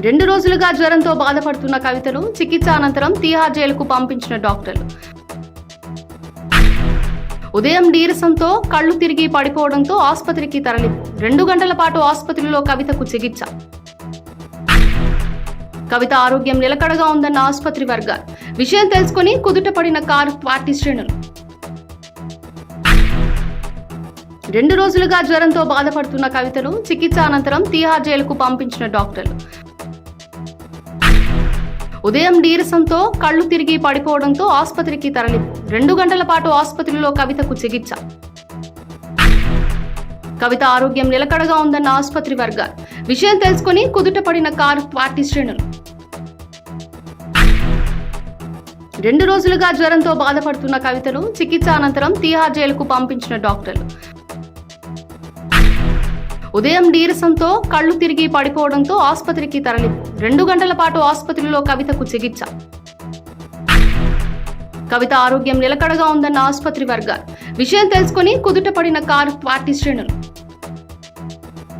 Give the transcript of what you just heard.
రెండు రోజులుగా జ్వరంతో బాధపడుతున్న కవితను చికిత్స అనంతరం తీహార్ జైలుకు పంపించిన డాక్టర్లు. ఉదయం నీరసంతో కళ్ళు తిరిగి పడిపోవడంతో ఆసుపత్రికి తరలింపు. రెండు గంటల పాటు ఆసుపత్రిలో కవితకు చికిత్స. కవిత ఆరోగ్యం నిలకడగా ఉందన్న ఆసుపత్రి వర్గాలు. విషయం తెలుసుకుని కుదుటపడిన కారు పార్టీ శ్రేణులు. రెండు రోజులుగా జ్వరంతో బాధపడుతున్న కవితను చికిత్స అనంతరం తీహార్ జైలుకు పంపించిన డాక్టర్లు. ఉదయం నీరసంతో కళ్ళు తిరిగి పడిపోవడంతో ఆసుపత్రికి తరలింపు రెండు గంటల పాటు ఆసుపత్రిలో కవితకు చికిత్స. కవిత ఆరోగ్యం నిలకడగా ఉందన్న ఆసుపత్రి వర్గాలు. విషయం తెలుసుకుని కుదుటపడిన కారు పార్టీ శ్రేణులు. రెండు రోజులుగా జ్వరంతో బాధపడుతున్న కవితను చికిత్స అనంతరం తీహార్ జైలుకు పంపించిన డాక్టర్లు. ఉదయం నీరసంతో కళ్ళు తిరిగి పడిపోవడంతో ఆసుపత్రికి తరలింపు రెండు గంటల పాటు ఆసుపత్రిలో కవితకు చికిత్స. కవిత ఆరోగ్యం నిలకడగా ఉందన్న ఆసుపత్రి వర్గాలు. విషయం తెలుసుకుని కుదుటపడిన కారు పార్టీ శ్రేణులు.